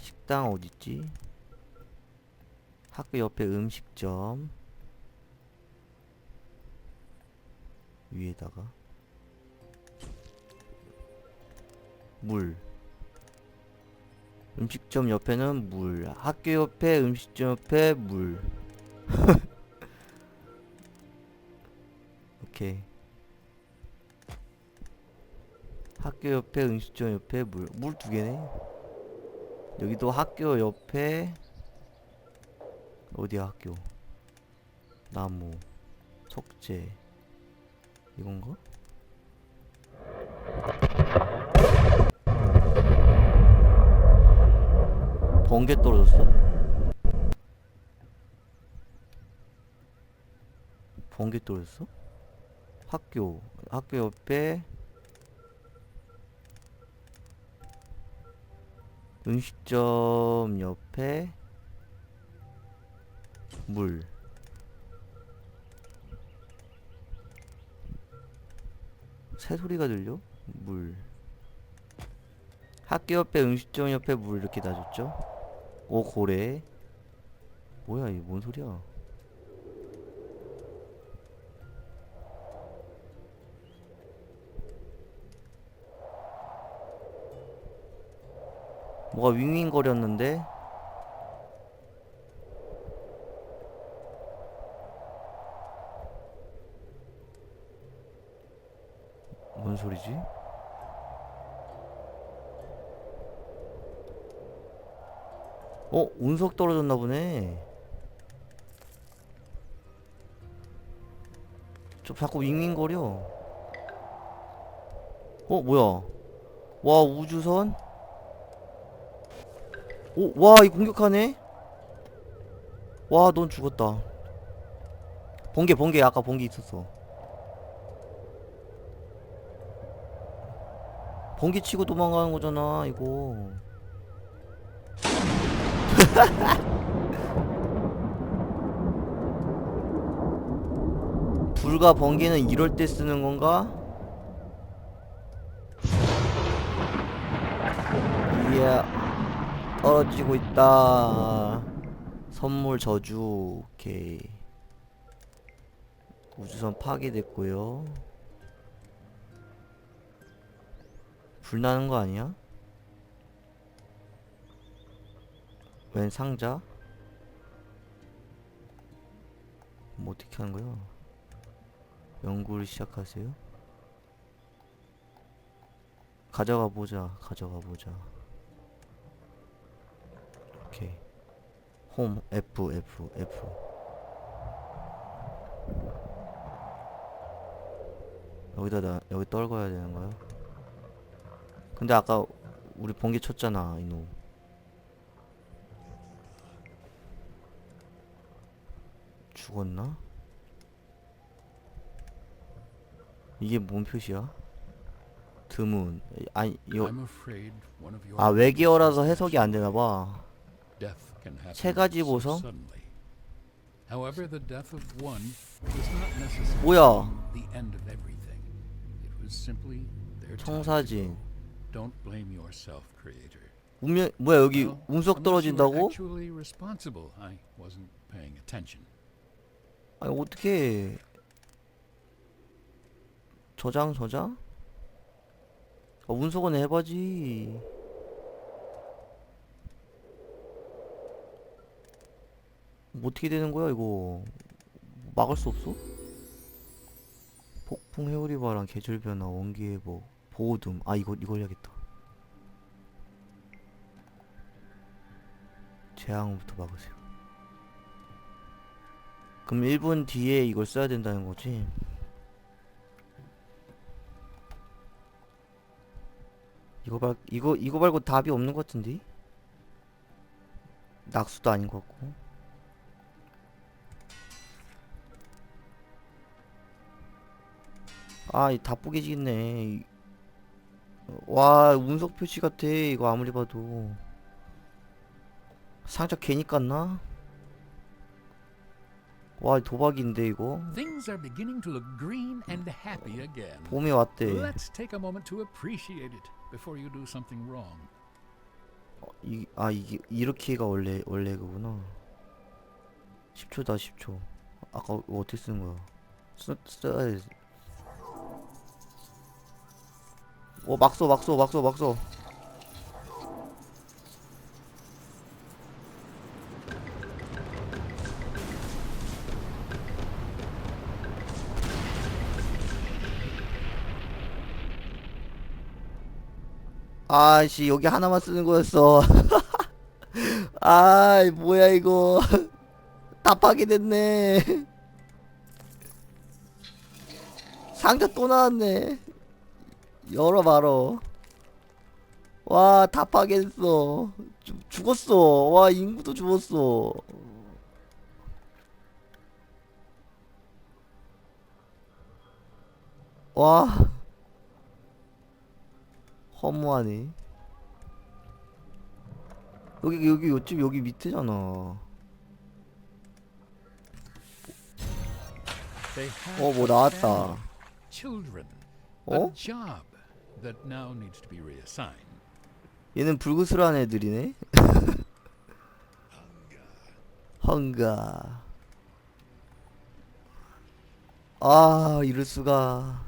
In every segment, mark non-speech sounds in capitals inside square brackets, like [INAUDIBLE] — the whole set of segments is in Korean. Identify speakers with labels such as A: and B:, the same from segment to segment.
A: 식당 어딨지? 학교 옆에 음식점. 위에다가 물. 음식점 옆에는 물. 학교 옆에 음식점 옆에 물. [LAUGHS] 오케이. 학교 옆에 음식점 옆에 물. 물 두 개네 여기도 학교 옆에 어디야 학교 나무 석재 이건가? 번개 떨어졌어? 번개 떨어졌어? 학교 학교 옆에 음식점 옆에 물 새소리가 들려? 물 학교 옆에 음식점 옆에 물 이렇게 놔줬죠? 오 고래 뭐야 이게 뭔 소리야 뭐가 윙윙거렸는데 뭔 소리지? 어? 운석 떨어졌나 보네 저 자꾸 윙윙거려 어 뭐야 와 우주선? 오, 와, 이 공격하네? 와, 넌 죽었다. 번개, 번개, 아까 번개 있었어. 번개 치고 도망가는 거잖아, 이거. [LAUGHS] 불과 번개는 이럴 때 쓰는 건가? 이야. 떨어지고 있다. 선물 저주. 오케이. 우주선 파괴됐고요. 불 나는 거 아니야? 웬 상자? 뭐 어떻게 하는 거야? 연구를 시작하세요. 가져가 보자. 가져가 보자. 오케이 홈 F F F 여기다 나 여기 떨궈야 되는 거야? 근데 아까 우리 번개 쳤잖아 이놈 죽었나? 이게 뭔 표시야? 드문 아니 이거 아 외계어라서 해석이 안 되나 봐. 세 가지
B: so
A: 보성?
B: suddenly. However, the death of one was not necessarily
A: 뭐야?
B: the end of everything. It was simply their time to
A: 청사진. 운명 뭐야 여기 운석 떨어진다고? 아니 어떻게 저장 저장? 아, 운석은 해봐지. 뭐 어떻게 되는 거야 이거? 막을 수 없어? 폭풍 해오리 바람 계절 변화 원기 회복 보호둠 아 이거 이걸 해야겠다. 재앙부터 막으세요. 그럼 1분 뒤에 이걸 써야 된다는 거지? 이거 말 이거 이거 말고 답이 없는 것 같은데? 낙수도 아닌 것 같고. 아, 이다 뽀개지겠네. 이- 와, 운석 표시 같아. 이거 아무리 봐도. 상자 괜히 깠나? 와, 도박인데 이거.
B: Things are beginning to look green and happy again.
A: 봄이 왔대.
B: Let's take a moment to appreciate it before you do something wrong.
A: 이, 아 이게 이렇게가 원래 원래 그구나 10초다 10초 아까 이거 어떻게 쓰는 거야 쓰, 써야지 어 막소 막소 막소 막소. 아씨 여기 하나만 쓰는 거였어. [LAUGHS] 아이 뭐야 이거. [LAUGHS] 다 파괴됐네. [LAUGHS] 상자 또 나왔네 열어 말어 와다 파괴됐어. 죽- 죽었어. 와 인구도 죽었어. 와. 허무하네. 여기 여기 요집 여기 밑에잖아. 어뭐
B: a
A: 나왔다. 어?
B: That now needs to be reassigned.
A: 얘는 불구슬한 애들이네. [LAUGHS] 헝가. 아 이럴 수가.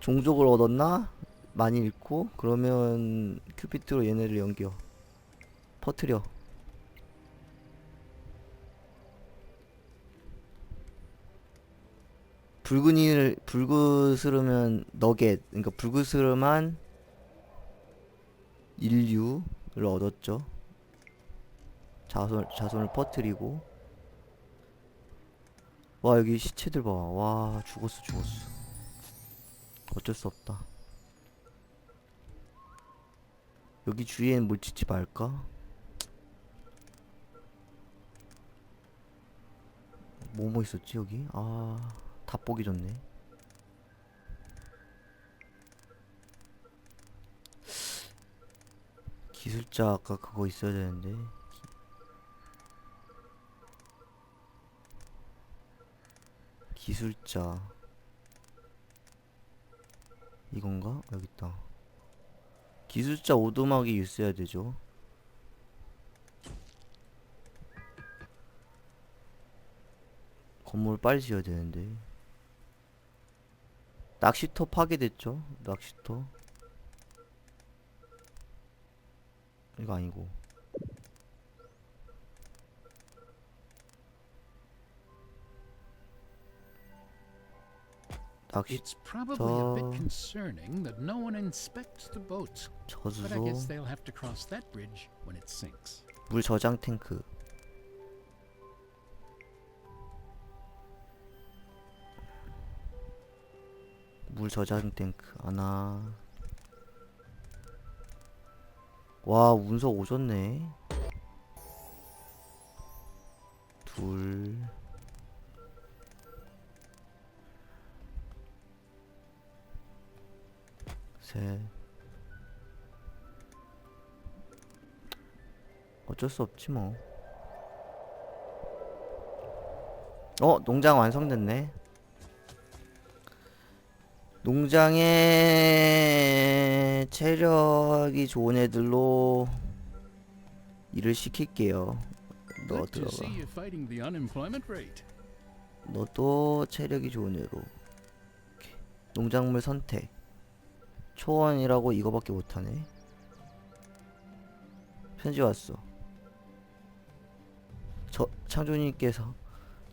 A: 종족을 얻었나? 많이 잃고? 그러면 큐피트로 얘네를 연겨 퍼트려 붉은이를 붉으스르면 너겟 그러니까 붉으스름한 인류를 얻었죠. 자손 자손을 퍼뜨리고 와 여기 시체들 봐. 와 죽었어 죽었어. 어쩔 수 없다. 여기 주위엔 뭘 짓지 말까? 뭐뭐 있었지 여기? 아, 다 보기 좋네. 기술자 아까 그거 있어야 되는데. 기... 술자. 이건가? 여기 있다. 기술자 오두막이 있어야 되죠. 건물 빨리 지어야 되는데 낚시터 파괴됐죠 낚시터 이거 아니고 낚시
B: It's probably a bit
A: 저-
B: concerning that no one inspects the boats, but I guess they'll have to cross that bridge when it sinks.
A: 물 저장 탱크 물 저장 탱크 하나 와 운석 오졌네 둘 셋. 어쩔 수 없지 뭐. 어, 농장 완성됐네. 농장에 체력이 좋은 애들로 일을 시킬게요. 너 들어가. 너도 체력이 좋은 애로. 오케이. 농작물 선택. 초원이라고 이거밖에 못하네. 편지 왔어. 저 창조님께서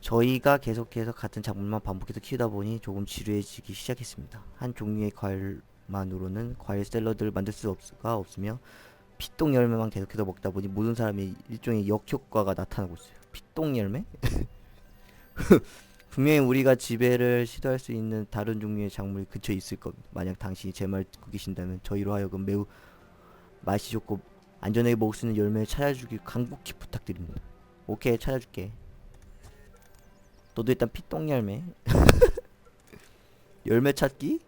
A: 저희가 계속해서 같은 작물만 반복해서 키우다 보니 조금 지루해지기 시작했습니다. 한 종류의 과일만으로는 과일 샐러드를 만들 수가 없으며 피똥 열매만 계속해서 먹다 보니 모든 사람이 일종의 역효과가 나타나고 있어요. 피똥 열매? [LAUGHS] 분명히 우리가 지배를 시도할 수 있는 다른 종류의 작물이 근처에 있을 겁니다. 만약 당신이 제 말 듣고 계신다면 저희로 하여금 매우 맛이 좋고 안전하게 먹을 수 있는 열매를 찾아주길 간곡히 부탁드립니다. 오케이 찾아줄게. 너도 일단 피똥 열매. [LAUGHS] 열매 찾기?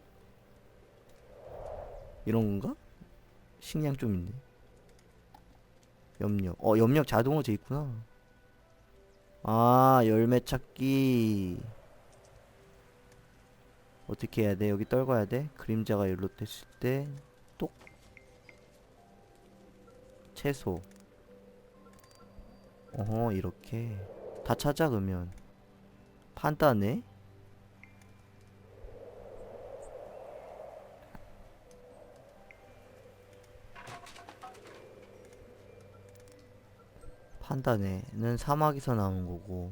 A: 이런 건가? 식량 좀 있네. 염력. 어 염력 자동으로 돼 있구나. 아 열매 찾기 어떻게 해야 돼? 여기 떨궈야 돼? 그림자가 열로 됐을 때 똑. 채소 어허 이렇게 다 찾아 그러면 판다네 판다네는 사막에서 나온 거고.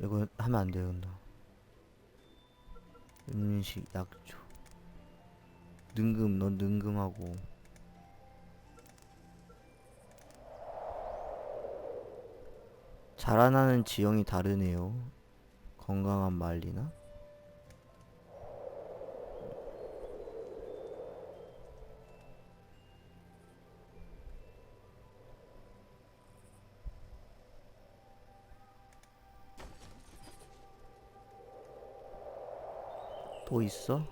A: 이거 하면 안나 음식 약초. 능금 넌 능금하고 자라나는 지형이 다르네요 건강한 말리나? 또 있어?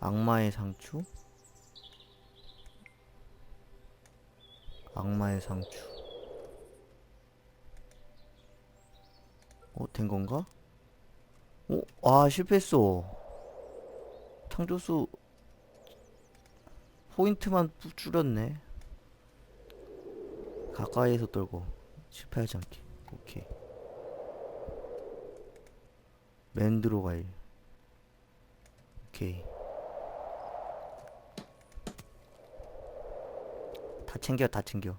A: 악마의 상추? 악마의 상추. 어, 된 건가? 어, 아, 실패했어. 창조수 포인트만 부- 줄였네. 가까이에서 떨고 실패하지 않게. 오케이. 맨드로 가일. 오케이. 다 챙겨, 다 챙겨.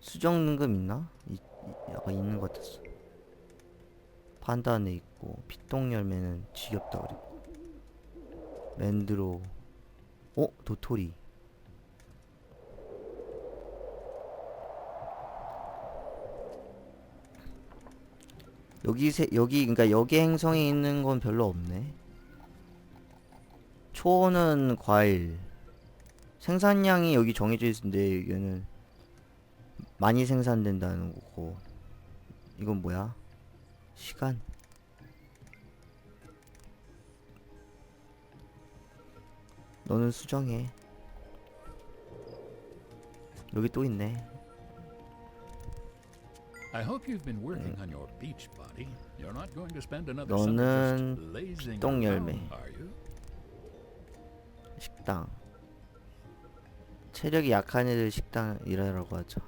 A: 수정 능금 있나? 이, 이, 약간 있는 것 같았어. 판다 안에 있고 피똥 열매는 지겹다 그리고 맨드로. 어, 도토리. 여기 세, 여기 그러니까 여기 행성에 있는 건 별로 없네. 초는 과일. 생산량이 여기 정해져 있는데 이거는 많이 생산된다는 거고. 이건 뭐야? 시간. 너는 수정해. 여기 또 있네.
B: I hope you've been working on your beach body. You're not going to spend another summer
A: 너는
B: just lazing
A: 똥 열매.
B: around, are you?
A: 식당. 체력이 약한 애들 식당 일하라고 하죠.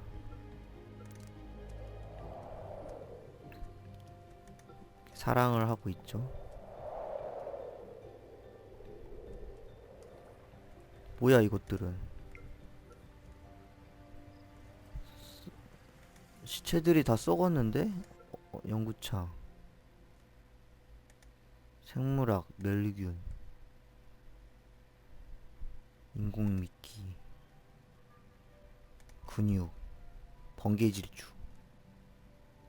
A: 사랑을 하고 있죠. 뭐야 이것들은? 시체들이 다 썩었는데? 어, 연구창. 생물학, 멸균. 인공미끼 근육 번개질주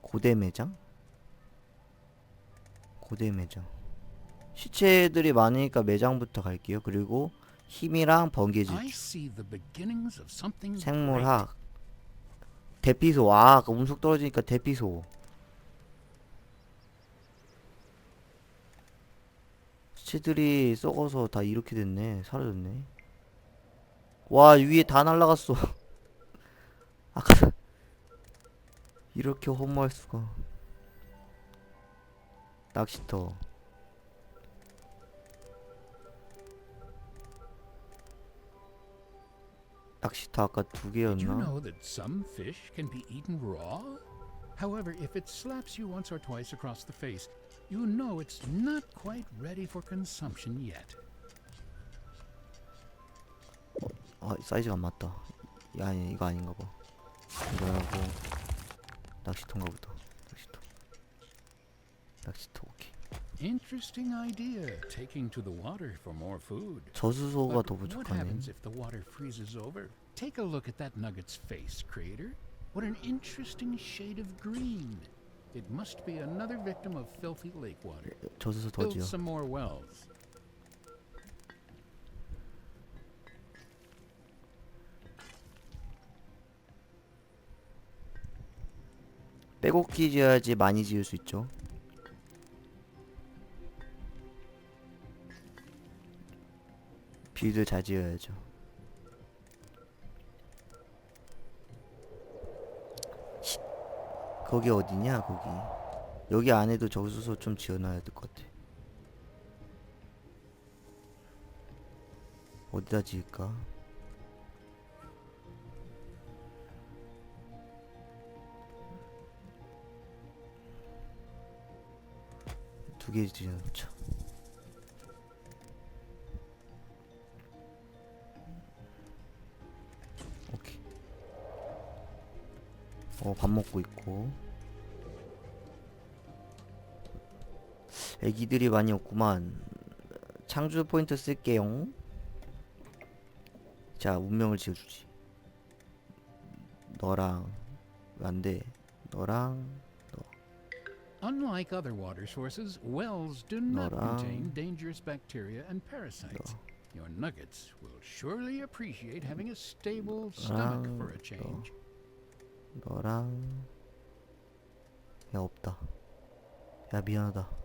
A: 고대 매장 고대 매장 시체들이 많으니까 매장부터 갈게요. 그리고 힘이랑 번개질주. 생물학. 대피소. 아 아까 음속 떨어지니까 대피소. 시체들이 썩어서 다 이렇게 됐네. 사라졌네. 와 위에 다 날라갔어. [LAUGHS] 아까 이렇게 허무할 수가 낚시터 낚시터 아까 두
B: Did you
A: 개였나?
B: know that some fish can be eaten raw? However, if it slaps you once or twice across the face, you know it's not quite ready for consumption yet.
A: 아 사이즈가 안 맞다 야 이거 아닌가 봐 이거하고 낚시터 낚시터 오케이
B: Interesting idea, taking to the water for more food.
A: 저수소가
B: But
A: 더
B: what
A: 부족하네
B: happens if the water freezes over? Take a look at that nugget's face, creator. What an interesting shade of green. It must be another victim of filthy lake water.
A: 저수소
B: Build
A: 더지요
B: some more wells.
A: 빼곡히 지어야지 많이 지을 수 있죠 빌드 잘 지어야죠 시- 거기 어디냐 거기 여기 안에도 저수소 좀 지어놔야 될 것 같아 어디다 지을까? 두 개 지어놓자. 어, 밥 먹고 있고. 애기들이 많이 없구만. 창조 포인트 쓸게요. 자, 운명을 지어주지. 너랑 안 돼. 너랑
B: Unlike other water sources, wells do not contain dangerous bacteria and parasites. Your nuggets will surely appreciate having a stable stomach for a change.
A: 너랑 야 없다. 야 미안하다. 어,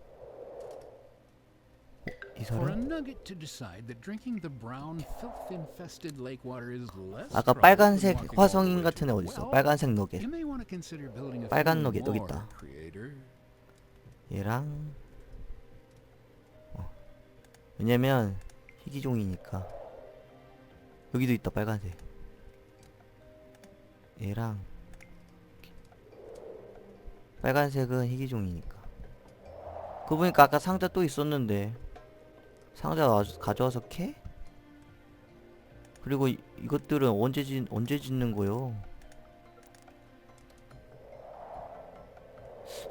A: 이
B: For a
A: 사람?
B: nugget to decide that drinking the brown, filth-infested lake water is less
A: 아까
B: trouble than
A: 빨간색
B: walking all the
A: 화성인
B: way
A: 같은 애
B: to well,
A: 빨간색 너겟.
B: You may want to consider building a
A: 빨간
B: few
A: 너겟 여기
B: more,
A: 있다.
B: creator.
A: 얘랑 어. 왜냐면 희귀종이니까 여기도 있다 빨간색 얘랑. 빨간색은 희귀종이니까 그거 보니까 아까 상자 또 있었는데 상자 와, 가져와서 캐? 그리고 이, 이것들은 언제 짓 언제 짓는 거요?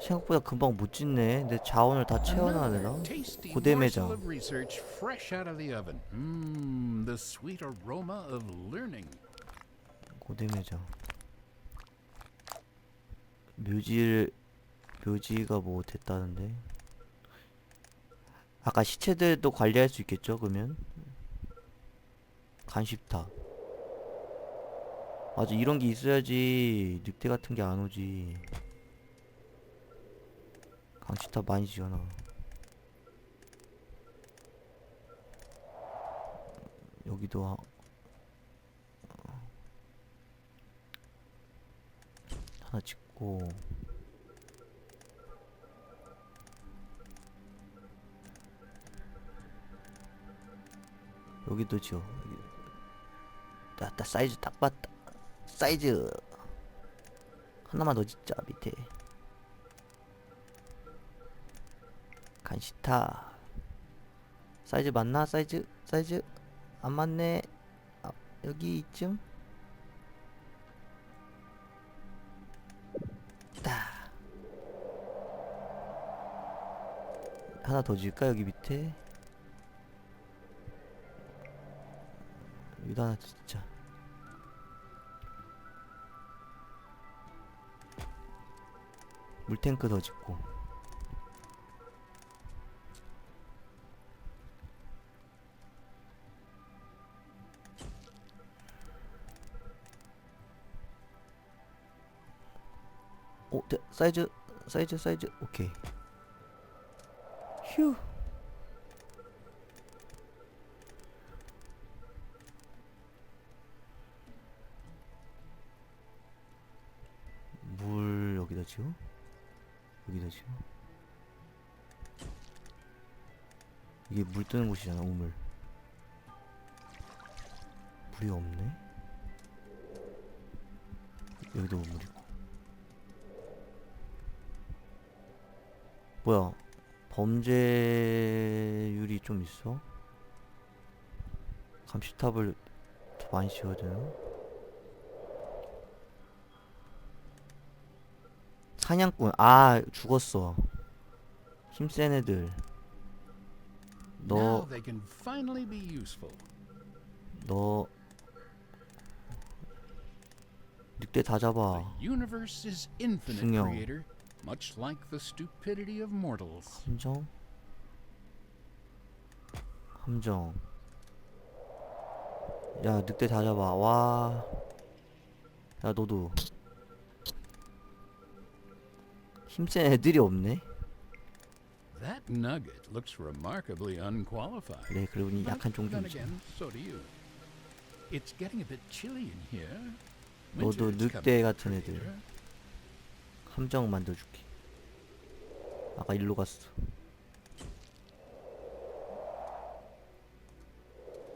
A: 생각보다 금방 못 짓네. 내 자원을 다 채워놔야 되나? 고대 매장.
B: the oven. Mmm.
A: 고대 매장. 묘지를 묘지가 뭐 됐다는데. 아까 시체들도 관리할 수 있겠죠? 그러면 간식탑. 맞아 이런 게 있어야지 늑대 같은 게 안 오지. 간식탑 많이 지어놔. 여기도 하, 하나 짓고 여기도 지어 여기. 딱, 딱 사이즈 딱 봤다. 사이즈. 하나만 더 짓자 밑에. 간시타. 사이즈 맞나? 사이즈? 사이즈? 안 맞네. 아, 여기 이쯤? 딱 하나 더 지을까? 여기 밑에 하나 짓자 물탱크 더 짓고 오, 네, 사이즈, 사이즈, 사이즈, 오케이. 휴. 여기다 지워? 이게 물 뜨는 곳이잖아, 우물. 물이 없네? 여기도 우물 있고. 뭐야 범죄율이 좀 있어? 감시탑을 더 많이 지어야 되나? 사냥꾼 아 죽었어 힘센 애들 너. 너 늑대 다 잡아
B: mortals.
A: 함정 함정 야 늑대 다 잡아 와야 너도 힘센 애들이 없네
B: That nugget looks remarkably unqualified.
A: 그래 보니
B: But
A: 약한
B: you. It's getting a bit chilly in here.
A: 너도 늑대 같은 애들. 함정 만들어줄게 아까 일로 갔어